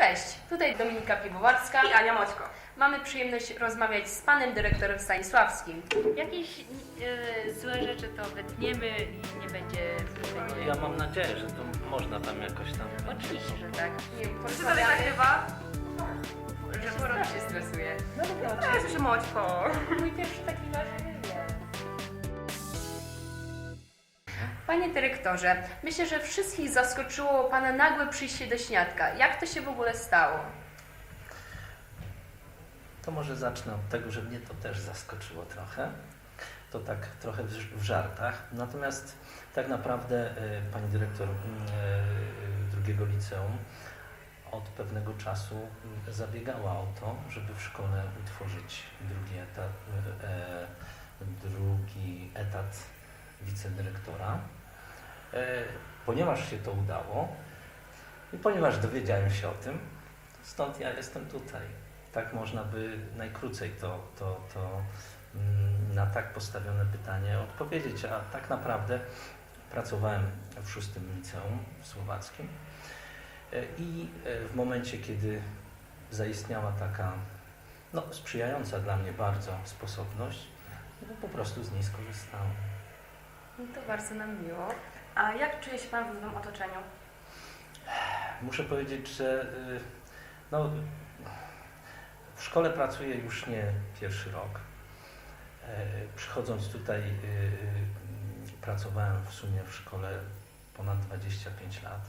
Cześć, tutaj Dominika Piwowarska. I Ania Moćko. Mamy przyjemność rozmawiać z panem dyrektorem Stanisławskim. Jakieś e, złe rzeczy to wytniemy i nie będzie. Ja mam nadzieję, że to można tam jakoś tam... Oczywiście, że tak. Nie Czy to porozmawiamy, nagrywa? że porod się stresuje. No dobra, To jest już Moćko. mój pierwszy taki ważny Panie dyrektorze, myślę, że wszystkich zaskoczyło Pana nagłe przyjście do Śniadka. Jak to się w ogóle stało? To może zacznę od tego, że mnie to też zaskoczyło trochę. To tak trochę w, żartach. Natomiast tak naprawdę e, pani dyrektor e, drugiego liceum od pewnego czasu zabiegała o to, żeby w szkole utworzyć drugi etat, e, drugi etat wicedyrektora. E, Ponieważ się to udało i ponieważ dowiedziałem się o tym, stąd ja jestem tutaj. Tak można by najkrócej to, to, to mm, na tak postawione pytanie odpowiedzieć, a tak naprawdę pracowałem w szóstym liceum słowackim e, i e, w momencie, kiedy zaistniała taka no, sprzyjająca dla mnie bardzo sposobność, no, po prostu z niej skorzystałem. No to bardzo nam miło. A jak czuje się Pan w nowym otoczeniu? Muszę powiedzieć, że y, no, w szkole pracuję już nie pierwszy rok. E, Przychodząc tutaj, y, y, pracowałem w sumie w szkole ponad 25 lat,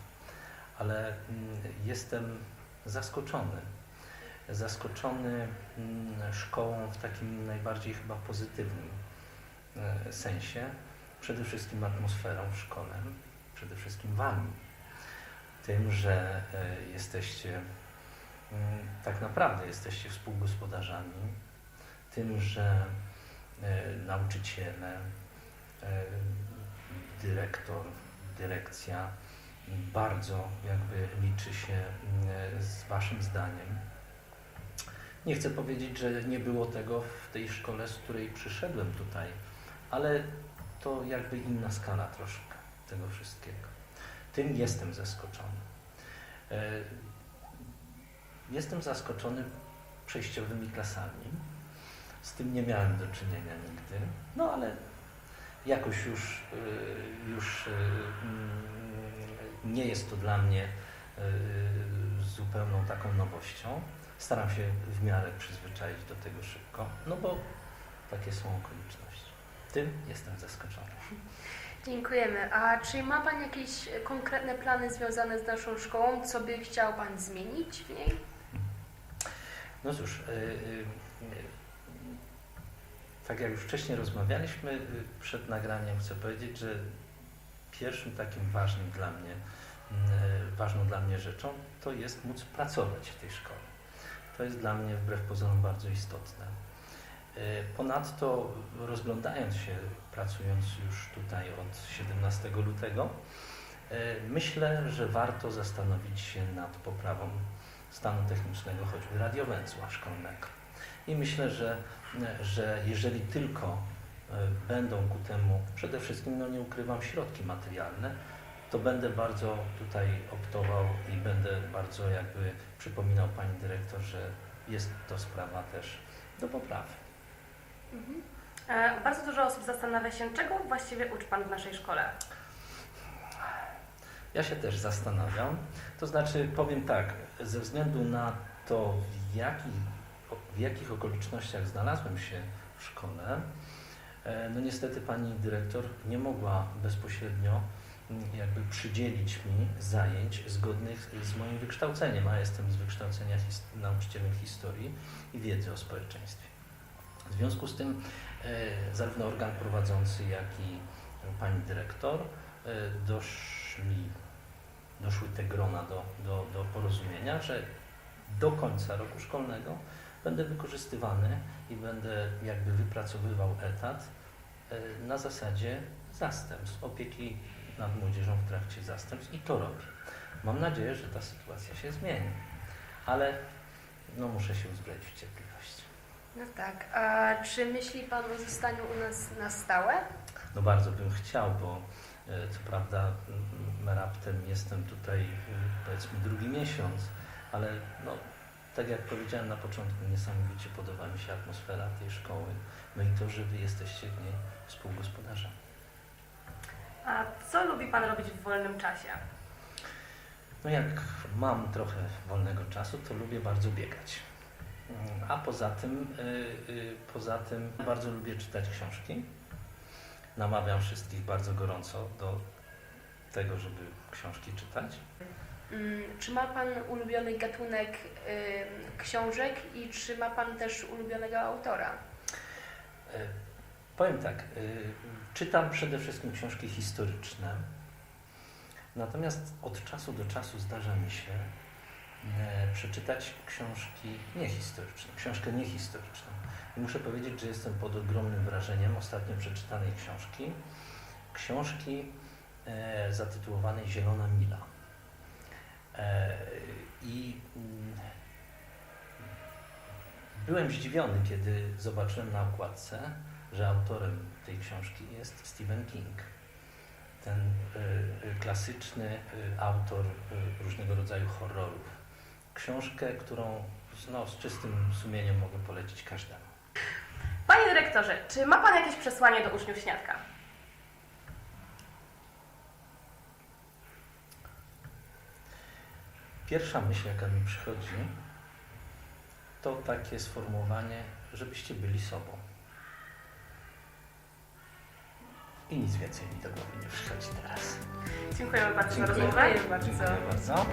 ale mm, jestem zaskoczony. Zaskoczony mm, szkołą w takim najbardziej chyba pozytywnym e, sensie. Przede wszystkim atmosferą w szkole, przede wszystkim Wami tym, że e, jesteście mm, tak naprawdę jesteście współgospodarzami, tym, że e, nauczyciele, e, dyrektor, dyrekcja bardzo jakby liczy się mm, z Waszym zdaniem. Nie chcę powiedzieć, że nie było tego w tej szkole, z której przyszedłem tutaj, ale to jakby inna skala troszkę tego wszystkiego. Tym jestem zaskoczony. E, Jestem zaskoczony przejściowymi klasami. Z tym nie miałem do czynienia nigdy. No ale jakoś już, e, już e, mm, nie jest to dla mnie zupełną taką nowością. Staram się w miarę przyzwyczaić do tego szybko, no bo takie są okoliczności. Tym jestem zaskoczony. Dziękujemy. A czy ma Pan jakieś konkretne plany związane z naszą szkołą? Co by chciał Pan zmienić w niej? No cóż, y, y, tak jak już wcześniej rozmawialiśmy y, przed nagraniem, chcę powiedzieć, że pierwszym takim ważnym dla mnie, ważną dla mnie rzeczą to jest móc pracować w tej szkole. To jest dla mnie wbrew pozorom bardzo istotne. Y, Ponadto rozglądając się, pracując już tutaj od 17 lutego, y, myślę, że warto zastanowić się nad poprawą stanu technicznego, choćby radiowęzła szkolnego. I myślę, że, że jeżeli tylko e, będą ku temu przede wszystkim, no nie ukrywam, środki materialne, to będę bardzo tutaj optował i będę bardzo jakby przypominał Pani Dyrektor, że jest to sprawa też do poprawy. E, bardzo dużo osób zastanawia się, czego właściwie uczy Pan w naszej szkole. Ja się też zastanawiam. To znaczy, powiem tak, ze względu na to, w, jaki, w jakich okolicznościach znalazłem się w szkole, e, no niestety pani dyrektor nie mogła bezpośrednio mm, jakby przydzielić mi zajęć zgodnych z moim wykształceniem, a jestem z wykształcenia his nauczycielem historii i wiedzy o społeczeństwie. Związku z tym e, zarówno organ prowadzący, jak i pani dyrektor e, doszli, doszły te grona do, do, do porozumienia, że do końca roku szkolnego będę wykorzystywany i będę jakby wypracowywał etat e, na zasadzie zastępstw, opieki nad młodzieżą w trakcie zastępstw i to robię. Mam nadzieję, że ta sytuacja się zmieni, ale no, muszę się uzbroić w cierpliwość. No tak. A czy myśli Pan o zostaniu u nas na stałe? No bardzo bym chciał, bo e, co prawda raptem jestem tutaj e, powiedzmy drugi miesiąc, ale no, tak jak powiedziałem na początku, niesamowicie podoba mi się atmosfera tej szkoły, no i to, że Wy jesteście w niej współgospodarzem. A co lubi Pan robić w wolnym czasie? No jak mam trochę wolnego czasu, to lubię bardzo biegać. A poza tym, y, y, poza tym bardzo lubię czytać książki. Namawiam wszystkich bardzo gorąco do tego, żeby książki czytać. Mm, Czy ma Pan ulubiony gatunek ym, książek i czy ma Pan też ulubionego autora? Powiem tak, czytam przede wszystkim książki historyczne, natomiast od czasu do czasu zdarza mi się przeczytać książki niehistoryczne, książkę niehistoryczną. I muszę powiedzieć, że jestem pod ogromnym wrażeniem ostatnio przeczytanej książki, książki e, zatytułowanej Zielona Mila. E, I mm, byłem zdziwiony, kiedy zobaczyłem na okładce, że autorem tej książki jest Stephen King. Ten y, klasyczny y, autor y, różnego rodzaju horrorów. Książkę, którą no, z czystym sumieniem mogę polecić każdemu. Panie dyrektorze, czy ma Pan jakieś przesłanie do uczniów śniadka? Pierwsza myśl, jaka mi przychodzi, to takie sformułowanie, żebyście byli sobą. I nic więcej mi do głowy nie przychodzi teraz. Dziękujemy bardzo za rozmowę. Dziękuję bardzo. Dziękuję bardzo.